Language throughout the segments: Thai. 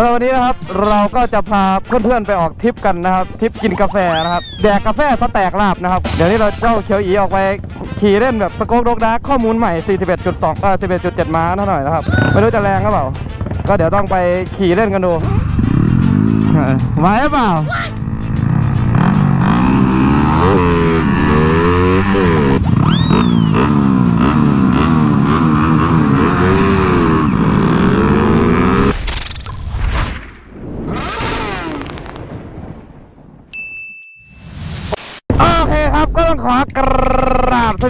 สำหรับวันนี้นะครับเราก็จะพาเพื่อนๆไปออกทริปกันนะครับทริปกินกาแฟนะครับแดกกาแฟสแตกลาบนะครับเดี๋ยวนี้เราเจ้าเขียวอีออกไปขี่เล่นแบบสโก๊กดกดาร์ข้อมูลใหม่ 41.2เออ11.7 ม้าเท่าหน่อยนะครับไม่รู้จะแรงหรือเปล่า ก็เดี๋ยวต้องไปขี่เล่นกันดูไหวหรือเปล่า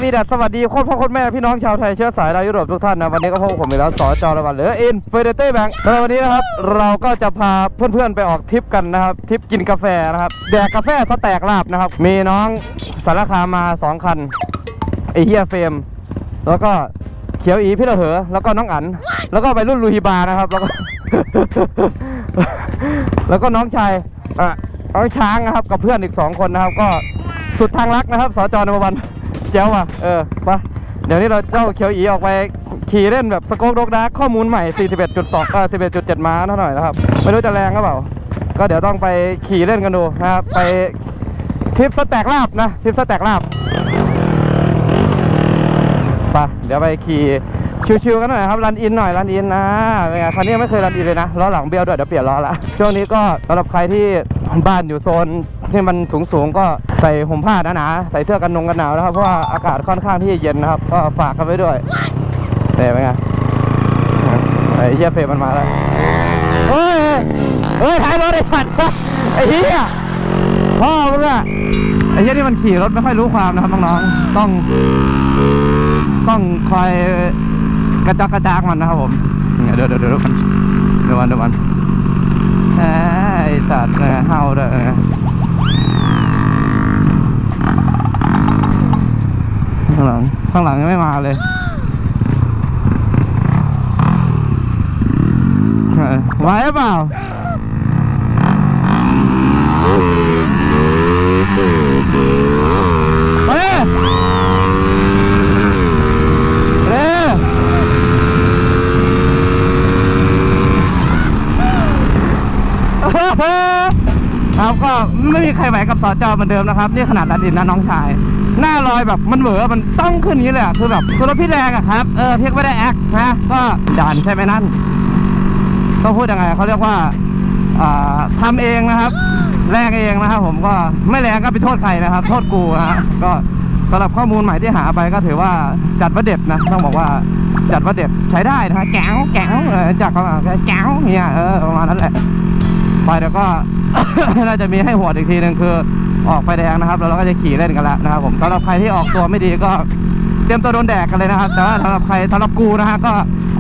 สวัสสวัสดีโคตรพ่อโคตรแม่พี่น้องชาวไทยเชื้อสายดาวยุโรปทุกท่านนะวันนี้ก็พบกับผมอีกแล้วสอจอระวันเหลืออินเฟเดเต้แบงค์ในวันนี้นะครับเราก็จะพาเพื่อนๆไปออกทริปกันนะครับทริปกินกาแฟนะครับแดกกาแฟสแตกลาบนะครับมีน้องสารคามมาสองคันไอเฮียเฟรมแล้วก็เขียวอีพี่ระเหอแล้วก็น้องอั๋นแล้วก็ไปรุ่นลูฮิบานะครับแล้วก็แล้วก็น้องชายอะน้องช้างนะครับกับเพื่อนอีกสองคนนะครับ ก็สุดทางรักนะครับสจนวัน เจ้าว่ะเออไปะเดี๋ยวนี้เราเจ้าเขียวอีออกไปขี่เล่นแบบสโก๊กดกดาร์ข้อมูลใหม่ 41.2เออ11.7 ม้าเท่าหน่อยนะครับ ไม่รู้จะแรงหรือเปล่า ก็เดี๋ยวต้องไปขี่เล่นกันดูนะครับ ไปทริปสแต็กลาบนะทริปสแต็กลาบไปเดี๋ยวไปขี่ชิวๆกันหน่อยครับรันอินหน่อยรันอินนะเป็นไงคันนี้ยังไม่เคยรันอินเลยนะล้อหลังเบี้ยวด้วยเดี๋ยวเปลี่ยนล้อละช่วงนี้ก็สำหรับใครที่บ้านอยู่โซน ที่มันสูงๆก็ใส่ห่มผ้าหนาๆใส่เสื้อกันนงกันหนาวนะครับเพราะว่าอากาศค่อนข้างที่จะเย็นนะครับ ก็ฝากกันไว้ด้วยเนี่ยเป็นไงไอ้เหี้ยเฟรมันมาแล้วเฮ้ยเฮ้ยท้ายรถไอ้สัตว์ไอ้เหี้ยพ่อมึงอะไอ้เหี้ยนี่มันขี่รถไม่ค่อยรู้ความนะครับน้องๆต้อง ต้องคอยกระจอกกระจากมันนะครับผมเดี๋ยวเดี๋ยวเดี๋ยวมันเดี๋ยวมันเดี๋ยวมันไอ้สัตว์เนี่ยเห่าด้วย ข้างหลัง ข้างหลังยังไม่มาเลยเออไหวหรือเปล่าเฮ้ยเร็วครับก็ไม่มีใครไหวกับสอจอเหมือนเดิมนะครับ นี่ขนาดดันดินนะน้องชาย หน้าลอยแบบมันเหวอมันต้องขึ้นอย่างนี้เลยอะคือแบบคือรถพี่แรงอะครับ เออเพี่ก็ไม่ได้แอคนะก็ดันใช่ไหมนั่นต้องพูดยังไงเขาเรียกว่าอ่าทำเองนะครับ แรงเองนะครับ ผมก็ไม่แรงก็ไปโทษใครนะครับ โทษกูนะฮะก็สำหรับข้อมูลใหม่ที่หาไปก็ถือว่าจัดว่าเด็ดนะต้องบอกว่าจัดว่าเด็ดใช้ได้นะฮะแก้วแก้วจากเขามาแก้วเนี่ยเออประมาณนั้นแหละไปเดี๋ยวก็น่าจะมีให้หัวดอีกทีหนึ่งคือ ออกไฟแดงนะครับแล้วเราก็จะขี่เล่นกันแล้วนะครับผมสำหรับใครที่ออกตัวไม่ดีก็เตรียมตัวโดนแดกกันเลยนะครับ แต่ว่าสำหรับใครสำหรับกูนะฮะก็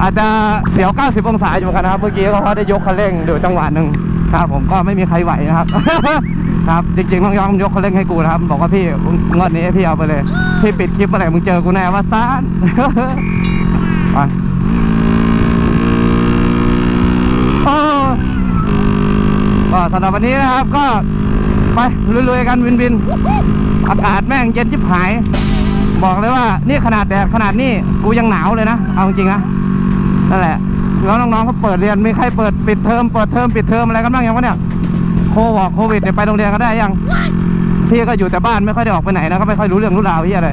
อาจจะเสียว 90 องศาอยู่เหมือนกันนะครับ เมื่อกี้ก็เขาได้ยกคันเร่งดูจังหวะหนึ่งครับผมก็ไม่มีใครไหวนะครับครับจริงๆต้องยอมยกคันเร่งให้กูนะครับ บอกว่าพี่งวดนี้พี่เอาไปเลย พี่ปิดคลิปเมื่อไหร่มึงเจอกูแน่ว่าซ่านไปโอ้ก็สำหรับวันนี้นะครับก็ ไปลุยๆกันวินวิน อากาศแม่งเย็นจิบหาย บอกเลยว่านี่ขนาดแดดขนาดนี้กูยังหนาวเลยนะ เอาจริงนะนั่นแหละแล้วน้องๆเขาเปิดเรียนมีใครเปิดปิดเทอมเปิดเทอมปิดเทอมอะไรกันบ้างยังวะเนี่ยโควอกโควิดเนี่ยไปโรงเรียนกันได้ยังพี่ก็อยู่แต่บ้านไม่ค่อยได้ออกไปไหนนะก็ไม่ค่อยรู้เรื่องรู้ราวที่อะไร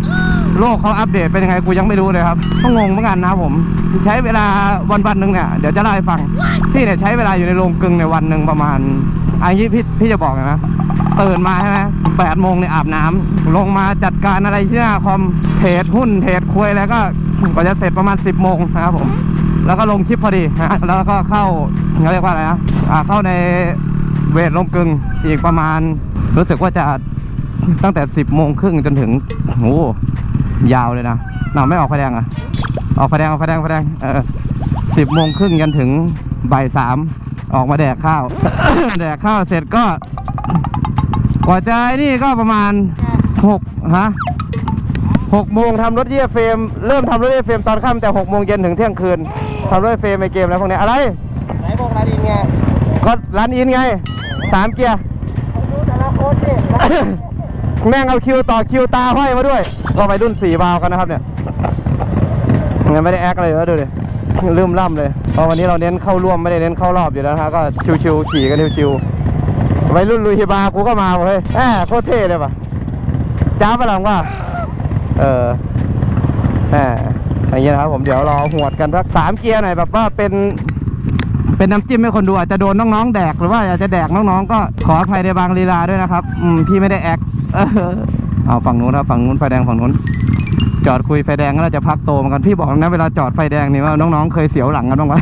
โลกเขาอัปเดตเป็นยังไงกูยังไม่รู้เลยครับก็งงเหมือนกันนะผม ใช้เวลาวันวันๆหนึ่งเนี่ยเดี๋ยวจะเล่าให้ฟังพี่เนี่ยใช้เวลาอยู่ในโรงกลึงในวันหนึ่งประมาณอันนี้พี่พี่จะบอกนะ ตื่นมาใช่ไหมแปดโมงเนี่ยอาบน้ำลงมาจัดการอะไรที่หน้าคอมเทรดหุ้นเทรดคุยแล้วก็กว่าจะเสร็จประมาณ 10บโมงนะครับผม แล้วก็ลงคลิปพอดีนะแล้วก็เข้าเขาเรียกว่าอะไรนะอ่าเข้าในเวทลงกึงอีกประมาณ รู้สึกว่าจะตั้งแต่ 10บโมงครึ่งจนถึงโอ้ยาวเลยนะเราไม่ออกไฟแดงอะออกไฟแดงออกไฟแดงไฟแดงเออสิบโมงครึ่งจนถึงบ่ายสามออกมาแดกข้าว แดกข้าวเสร็จก็ กว่าจะไอ้นี่ก็ประมาณหกฮะหกโมงทำรถเยี่ยเฟรมเริ่มทำรถเยี่ยเฟรมตอนค่ำแต่หกโมงเย็นถึงเที่ยงคืนทำรถเยี่ยเฟรมในเกมอะไรพวกเนี้ยอะไรไหนบอกร้านอินไงก็ร้านอินไงสามเกียร์ดูแต่ละคนดิแม่งเอาคิวต่อคิวตาห้อยมาด้วยก็ไปรุ่นสี่บาวกันนะครับเนี่ยยังไม่ได้แอคเลยนะดูดิลืมล่ำเลยเพราะวันนี้เราเน้นเข้าร่วมไม่ได้เน้นเข้ารอบอยู่แล้วนะฮะก็ชิวๆขี่กันชิวๆ วัยรุ่นลุยฮิบากูก็มาเว้ยแหมโคตรเท่เลยป่ะจ้าปะหลังว่าเออแหมอย่างเงี้ยนะครับผมเดี๋ยวรอหวดกันสักสามเกียร์หน่อยแบบว่าเป็น เป็นน้ำจิ้มให้คนดูอาจจะโดนน้องๆแดกหรือว่าอาจจะแดกน้องๆก็ขออภัยในบางลีลาด้วยนะครับ อืมพี่ไม่ได้แอคเออเอาฝั่งนู้นครับฝั่งนู้นไฟแดงฝั่งนู้นจอดคุยไฟแดงก็เราจะพักโตเหมือนกันพี่บอกนะเวลาจอดไฟแดงนี่ว่าน้องๆเคยเสียวหลังกันบ้างวะ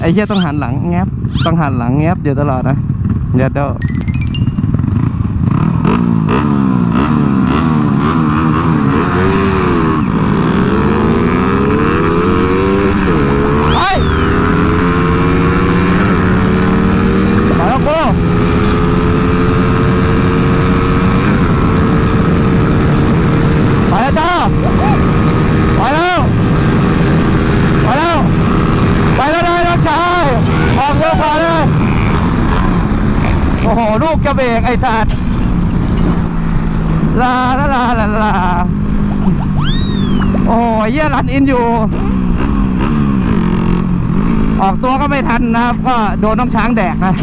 ไอ้เหี้ยต้องหันหลังแงบต้องหันหลังแงบอยู่ตลอดนะ เดี๋ยวเดี๋ยวไปไปแล้วกูไปแล้วจ้า ไปแล้ว ไปแล้ว ไปแล้วเลยน้องชายออกเร็วกว่าเลย โอ้โห ลูกจะเบรกไอ้สัตว์ลาลาลาลาลาโอ้ยเยี่ยรันอินอยู่ ออกตัวก็ไม่ทันนะครับ ก็โดนน้องช้างแดกนะ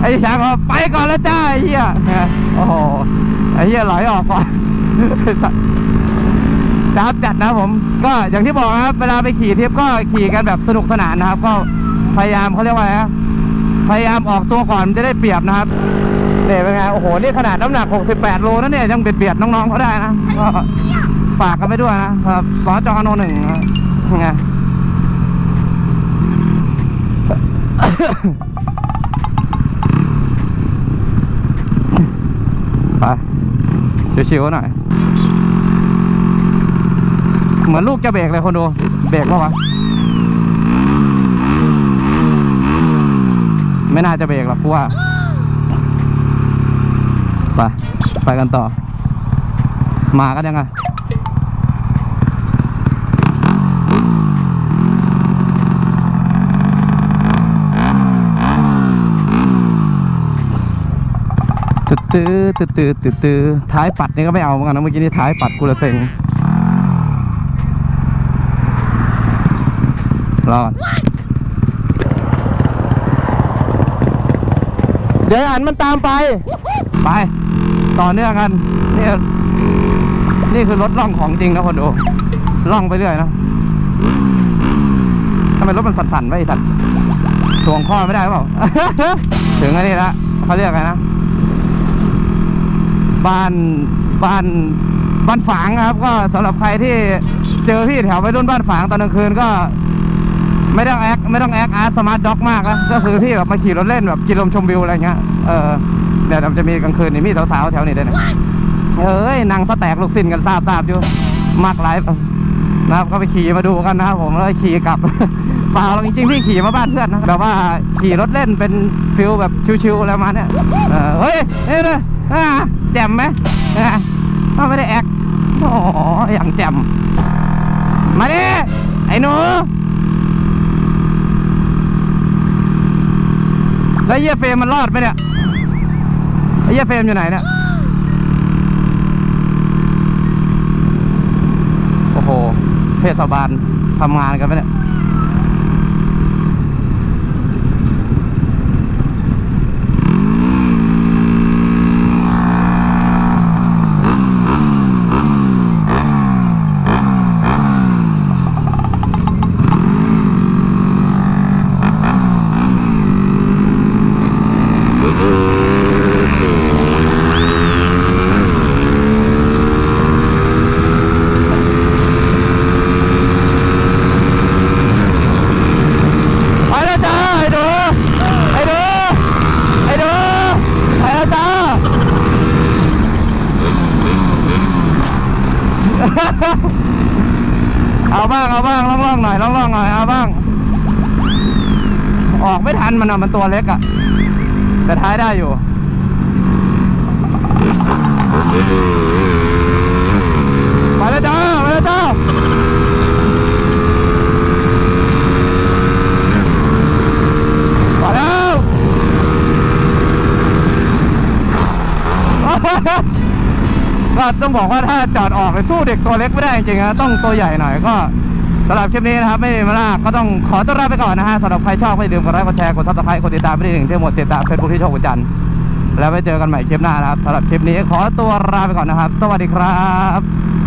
ไอ้ช้างก็ไปก่อนแล้วจ้าไอ้เหี้ยนะโอ้โหไอ้เหี้ยไหลออกก่อนไอ้สับจัดนะผม ก็อย่างที่บอกครับ เวลาไปขี่ทริปก็ขี่กันแบบสนุกสนานนะครับ ก็พยายามเขาเรียกว่าอะไรพยายามออกตัวก่อนจะได้เปรียบนะครับ เนี่ยเป็นไงโอ้โหนี่ขนาดน้ำหนัก 68 โลนะเนี่ยยังเบียดเบียดน้องๆเขาได้นะก็ฝากกันไปด้วยนะครับสจโนหนึ่งนะไงไปชิวๆหน่อย เหมือนลูกจะเบรกเลยคนดู เบรกปะวะไม่น่าจะเบรกหรอกกูว่า ไป ไปกันต่อ มากันยังไงตื้อตื้อตื้อตื้อตื้อท้ายปัดนี่ก็ไม่เอาเหมือนกันนะเมื่อกี้นี่ท้ายปัดกูละเซ็งรอดเดี๋ยวอันมันตามไป ไป ต่อเนื่องกันนี่นี่คือรถล่องของจริงนะคนดูล่องไปเรื่อยนะทำไมรถมันสั่นๆไว้ไอ้สัตว์ถ่วงข้อไม่ได้เปล่าถึงอันนี้ละเขาเรียกอะไรนะ บ้านบ้านบ้านฝางครับ ก็สำหรับใครที่เจอพี่แถวไปรุ่นบ้านฝางตอนกลางคืนก็ ไม่ต้องแอคไม่ต้องแอคอาร์ตสมาร์ทด็อกมากนะก็คือพี่แบบมาขี่รถเล่นแบบกินลมชมวิวอะไรเงี้ยเออ เดี๋ยวจะมีกลางคืนนี่มีสาวๆแถวนี้ด้วยนะเอ้ยนางสแตกลูกสิ้นกันทราบทราบอยู่มากหลายนะครับก็ไปขี่มาดูกันนะครับผมแล้วก็ขี่กลับเปล่าหรอกจริงๆพี่ขี่มาบ้านเพื่อนนะแบบว่าขี่รถเล่นเป็นฟิลแบบชิวๆอะไรประมาณเนี้ยเออเฮ้ยเฮ้ยเลยอ่าแจ่มไหมอ่าอ้าวไม่ได้แอคโอ้โหอย่างแจ่มมาดิไอ้หนูแล้วเยี่ยเฟรมมันรอดไหมเนี่ย ไอ้เยี่ยเฟรมอยู่ไหนเนี่ย โอ้โห เทศบาลทำงานกันไหมเนี่ย ไปแล้วจ้าไอ้ดูไอ้ดูไอ้ดูไปแล้วจ้า เอาบ้างเอาบ้างล่องๆหน่อยล่องๆหน่อยเอาบ้าง ออกไม่ทั นมันอะมันตัวเล็กอะแต่ท้ายได้อยู่ไปแล้วจ้าไปแล้วจ้ามาแล้วก็ต้องบอกว่าถ้าจอดออกเลยสู้เด็กตัวเล็กไม่ได้จริงๆนะต้องตัวใหญ่หน่อยก็ สำหรับคลิปนี้นะครับไม่มีมาลาก็ต้องขอตัวลาไปก่อนนะฮะสำหรับใครชอบไม่ลืมกดไลค์กดแชร์กดซับสไครต์กดติดตามไม่ได้ถึงที่หมดติดตามเฟซบุ๊กที่โชคกุจันทร์แล้วไปเจอกันใหม่คลิปหน้านะครับสำหรับคลิปนี้ขอตัวลาไปก่อนนะครับ สวัสดีครับ